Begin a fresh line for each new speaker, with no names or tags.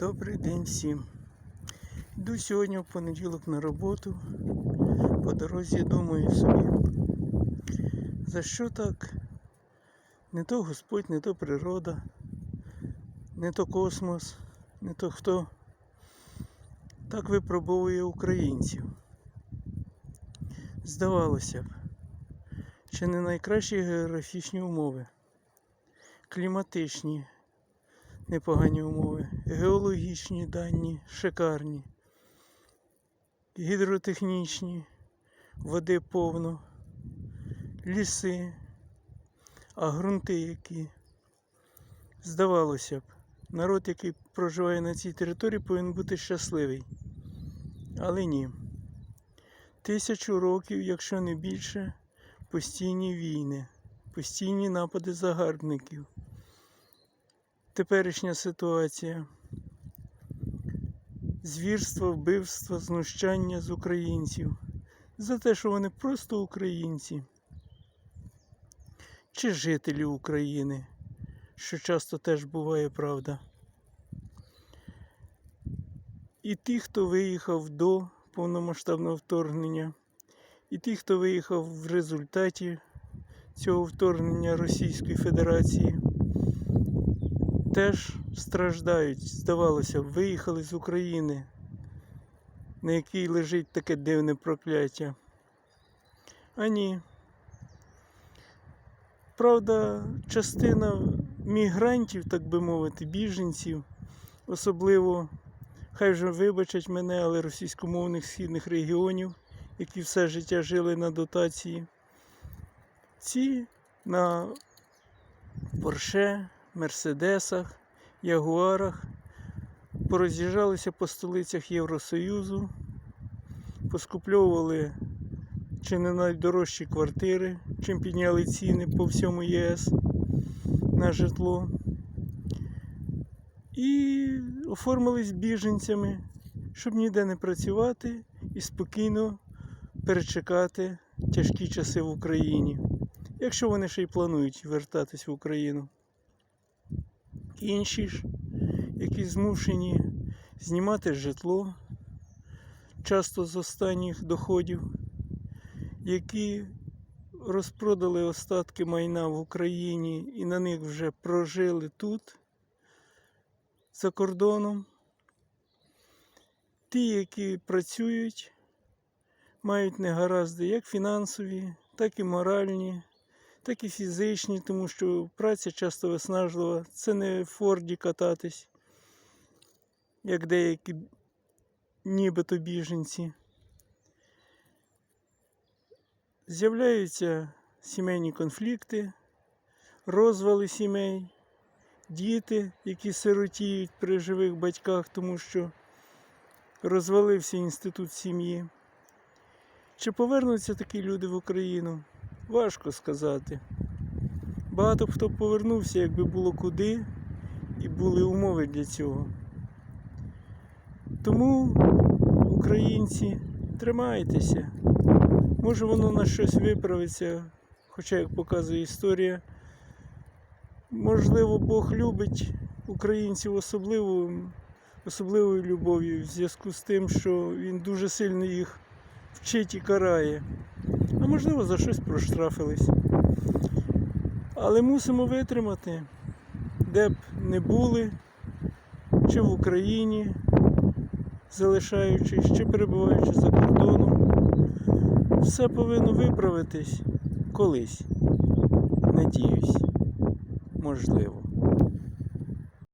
Добрий день всім. Йду сьогодні в понеділок на роботу. По дорозі думаю собі. За що так? Не то Господь, не то природа, не то космос, не то хто так випробовує українців. Здавалося б, чи не найкращі географічні умови, кліматичні, непогані умови, геологічні дані, шикарні, гідротехнічні, води повно, ліси, а ґрунти які. Здавалося б, народ, який проживає на цій території, повинен бути щасливий. Але ні. Тисячу років, якщо не більше, постійні війни, постійні напади загарбників теперішня ситуація. Звірства, вбивства, знущання з українців за те, що вони просто українці чи жителі України, що часто теж буває правда. І ті, хто виїхав до повномасштабного вторгнення, і ті, хто виїхав в результаті цього вторгнення Російської Федерації теж страждають, здавалося, виїхали з України, на якій лежить таке дивне прокляття. А ні. Правда, частина мігрантів, так би мовити, біженців, особливо, хай вже вибачать мене, але російськомовних східних регіонів, які все життя жили на дотації, ці на Порше, Мерседесах, Ягуарах пороз'їжджалися по столицях Євросоюзу, поскупльовували чи не найдорожчі квартири, чим підняли ціни по всьому ЄС на житло. І оформились біженцями, щоб ніде не працювати і спокійно перечекати тяжкі часи в Україні, якщо вони ще й планують вертатись в Україну. Інші ж, які змушені знімати житло, часто з останніх доходів, які розпродали остатки майна в Україні і на них вже прожили тут, за кордоном. Ті, які працюють, мають негаразди як фінансові, так і моральні, так і фізичні, тому що праця часто виснажлива. Це не в Форді кататись, як деякі нібито біженці. З'являються сімейні конфлікти, розвали сімей, діти, які сиротіють при живих батьках, тому що розвалився інститут сім'ї. Чи повернуться такі люди в Україну? Важко сказати. Багато хто повернувся, якби було куди, і були умови для цього. Тому, українці, тримайтеся. Може воно на щось виправиться, хоча, як показує історія, можливо, Бог любить українців особливою, особливою любов'ю в зв'язку з тим, що він дуже сильно їх вчить і карає. А можливо, за щось проштрафились. Але мусимо витримати, де б не були, чи в Україні, залишаючись, чи перебуваючи за кордоном. Все повинно виправитись колись. Надіюсь, можливо.